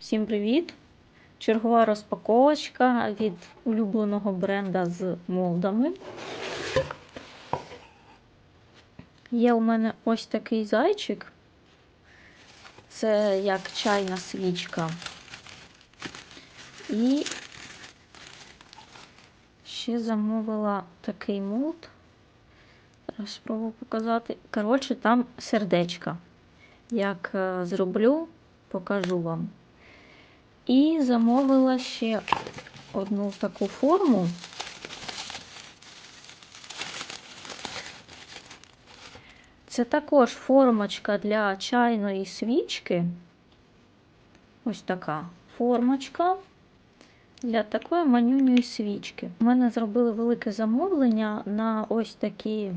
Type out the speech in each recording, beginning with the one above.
Всім привіт! Чергова розпаковочка від улюбленого бренда з молдами. Є у мене ось такий зайчик. Це як чайна свічка. І ще замовила такий молд. Зараз спробую показати. Коротше, там сердечка. Як е, зроблю, покажу вам. І замовила ще одну таку форму. Це також формочка для чайної свічки. Ось така формочка для такої манюньої свічки. У мене зробили велике замовлення на ось такі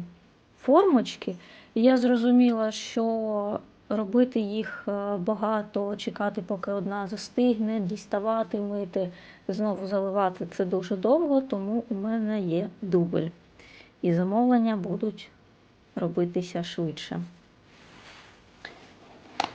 формочки. І я зрозуміла, що робити їх е, багато, чекати, поки одна застигне, діставати, мити, знову заливати це дуже довго, тому у мене є дубль. І замовлення будуть робитися швидше.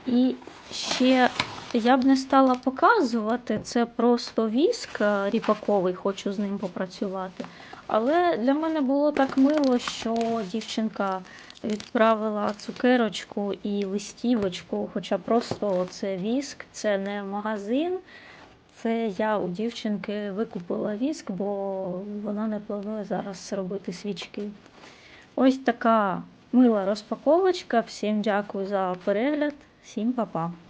І ще я б не стала показувати, це просто віск е, ріпаковий, хочу з ним попрацювати. Але для мене було так мило, що дівчинка відправила цукерочку і листівочку, хоча просто це віск, це не магазин. Це я у дівчинки викупила віск, бо вона не планує зараз робити свічки. Ось така мила розпаковочка. Всім дякую за перегляд, всім па-па.